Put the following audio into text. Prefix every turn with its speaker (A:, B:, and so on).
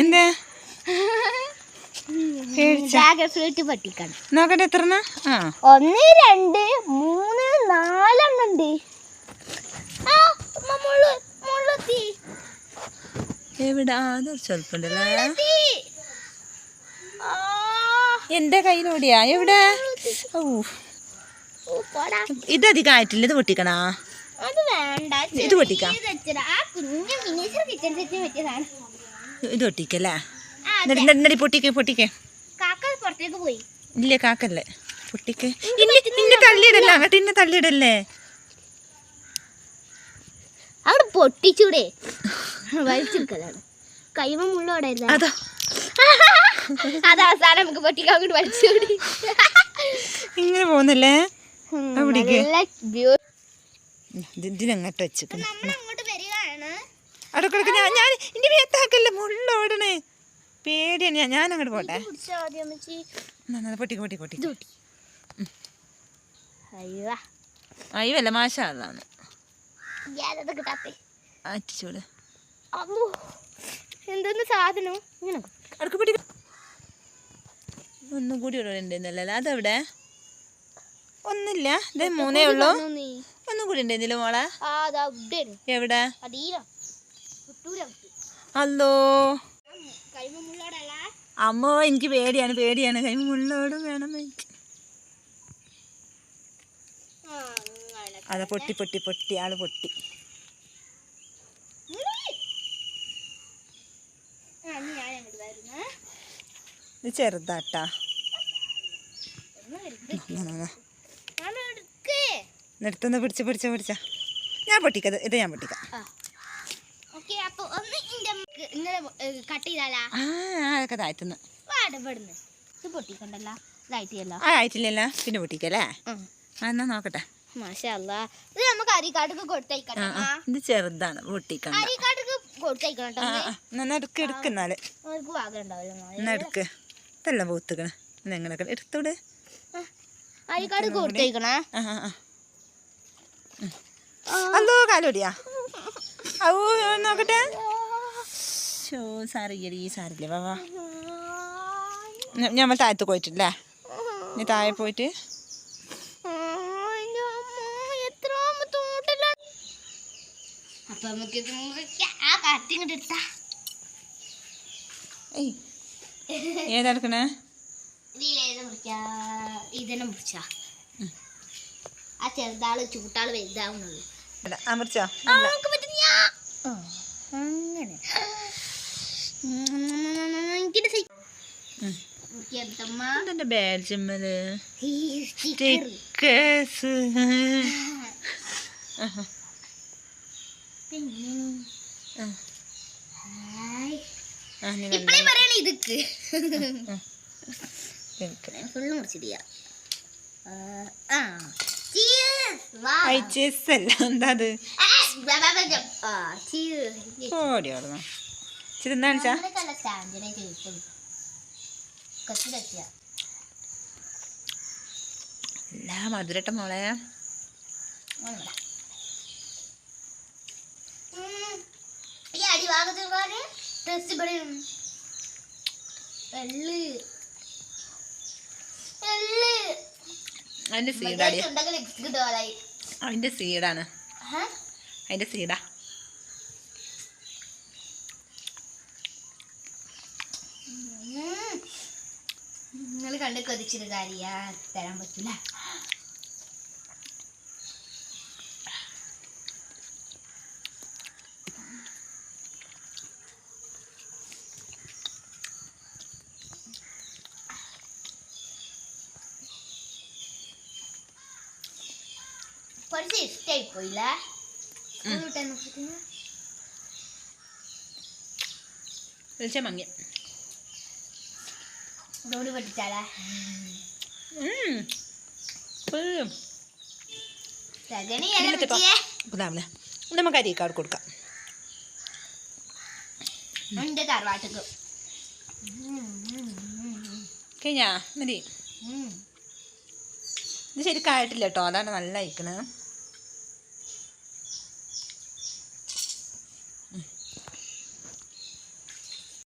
A: എന്താ? നോക്കട്ടെ എത്ര
B: ഒന്ന് രണ്ട് മൂന്ന് നാലെണ്ണുണ്ട്
A: എവിടെ? അത് എന്റെ കയ്യിലൂടെയാ? എവിടെ. ഇത് അധികം ആയിട്ടില്ല. ഇത് പൊട്ടിക്കണാ? ഇത് പൊട്ടിക്കാം.
B: കുഞ്ഞു മിനിച്ചർ കിച്ചൺ സെറ്റ് പറ്റിയതാണ്.
A: ഇത്
B: ഒട്ടിക്കല്ലേ
A: എന്നിട്ട് പൊട്ടിക്കേ പൊട്ടിക്കേ. ഇല്ലേ കാക്കല്ലേ. പൊട്ടിക്കേ. ഇന്നെ ഇന്നെ തള്ളിയിടല്ലേ? അങ്ങോട്ട് ഇന്നെ തള്ളിയിടല്ലേ?
B: അവിടെ പൊട്ടിച്ചൂടെ. വലിച്ചെടുക്കലാണ്. കൈമ മുള്ളോടെ
A: അതോ.
B: അത് അവസാനം നമുക്ക് പൊട്ടിക്കാൻ അങ്ങോട്ട് വലിച്ചൂടി.
A: ഇങ്ങനെ പോകുന്നല്ലേ? ഇതിനങ്ങോട്ട്
B: വരികയാണ്
A: അടുക്കളക്ക് ഞാൻ ഞാൻ ഇന്റെ മേത്താക്കല്ലേ മുള്ളോടണേ പേടിയാണ്. ഞാൻ ഞാൻ അങ്ങോട്ട് പോട്ടെ. പൊട്ടിക്ക് പൊട്ടി പൊട്ടി
B: ഇത് പൊട്ടി അയ്യോ.
A: അയ്യല്ല അറ്റിച്ചോട്
B: എന്തെന്ന് സാധനം?
A: അടുക്ക് പൊട്ടി ഒന്നും കൂടി ഉണ്ടെന്നല്ലേ അതെവിടെ? ഒന്നില്ല. ഇതേ മൂന്നേ ഉള്ളൂ. ഒന്നും കൂടി ഉണ്ടായിരുന്നില്ല മോളെ? എവിടെ?
B: മുള്ളോടല്ല
A: അമ്മോ എനിക്ക് പേടിയാണ് പേടിയാണ്. കൈമ മുള്ളോട് വേണം എനിക്ക്. അതെ പൊട്ടി പൊട്ടി പൊട്ടി ആൾ പൊട്ടി. ഇത് ചെറുതാട്ടാ. നിർത്തുന്ന പിടിച്ച പിടിച്ച പിടിച്ച. ഞാൻ പൊട്ടിക്കത് ഇത് ഞാൻ പൊട്ടിക്കാം
B: ആ ഓക്കെ അപ്പൊ ഒന്ന് ഇന്റെ കട്ട് ചെയ്താലാ?
A: ആ അതൊക്കെ താഴ്ത്തുന്നു
B: വാടപ്പെടുന്നു ഇത് പൊട്ടിക്കണ്ടല്ലോ? ഇതായിട്ടില്ല
A: ആ ആയിട്ടില്ലല്ലോ. പിന്നെ പൊട്ടിക്കല്ലേ? എന്നാ നോക്കട്ടെ.
B: ഇത് നമുക്ക് അരിക്കാട്ടക്ക്
A: ഇത് ചെറുതാണ് പൊട്ടിക്കണ്ട.
B: അരിക്കാട്ടക്ക് കൊടുത്തയക്കണം കേട്ടോ
A: ആ ആ. എന്നാ എടുക്ക് എടുക്ക് എന്നാൽ.
B: അവർക്ക് ഭാഗം ഉണ്ടാവില്ല
A: എന്നാ എടുക്ക്. ഇതെല്ലാം പൂത്തുക്കണ്. എന്നാ എടുത്തൂടെ
B: അരിക്കാട് കൊടുത്തയക്കണേ.
A: അല്ലോ കാലോടിയാ? ഔ നോക്കട്ടെ. ഷോ സാറിയടി സാറില്ല വാ ഞമ്മൾ താഴത്ത് പോയിട്ടില്ലേ? നീ താഴെ പോയിട്ട്. ഏതെടുക്കണേ
B: ഇതിലേത് മുറിക്കാ? ഇതന്നെ മുറിച്ചാ. ആ ചെറുതാൾ ചൂട്ടാൾ വലുതാവുന്നുള്ളൂ
A: അല്ല ആ മുറിച്ചോ
B: ആ, നമുക്ക് പറ്റുന്നില്ല. ആ, അങ്ങനെ എനിക്കിത് സഹി-
A: ഉം.
B: മുറിക്കെടുത്തമ്മ.
A: ഇതെന്റെ ബാഡ്ജമ്മൽ
B: ഈ sticker.
A: ടിക്കേഴ്സ്
B: പിന്നെ
A: ആ.
B: ഹായ്.
A: ആ നീ
B: ഇപ്പഴേ പറയണ ഇതൊക്കെ
A: വെൽക്കം
B: ഫുള്ള് മുറിച്ചിടിയ ആ Cheers. Wow.
A: ഐച്ചേസ് അല്ല എന്താ അത്
B: ആ, ബ, ബ, ബ, ബ. ആ, cheers.
A: ഓടി ഓടുന്നു ഇച്ചിരി
B: കൊച്ചു കത്തിയ
A: എല്ലാ മധുരട്ട മോളെ?
B: ഈ അടിഭാഗത്ത് ടെസ്റ്റ് ഇവിടെ എള്ള്. എള്ള്.
A: അതിന്റെ സീഡാടി
B: ഉണ്ടെങ്കിൽ ലിപ്സ്റ്റിക് ഇട്ടുപോലായി
A: അതിന്റെ സീഡാണ്. അതിന്റെ സീഡാ.
B: നിങ്ങൾ കണ്ട് കൊതിച്ചൊരു കാര്യ തരാൻ പറ്റൂല. കുറച്ച് ഇഷ്ടമായി പോയില്ല?
A: വിളിച്ച മങ്ങി.
B: ഇതോട്.
A: ഇതാമല്ലേ നമുക്ക് അരിക്കാട് കൊടുക്കാം.
B: തറവാട്ടക്ക്.
A: കഴിഞ്ഞാ? മതി. ഇത് ശരിക്കായിട്ടില്ല കേട്ടോ. അതാണ് നല്ല അയക്കണേ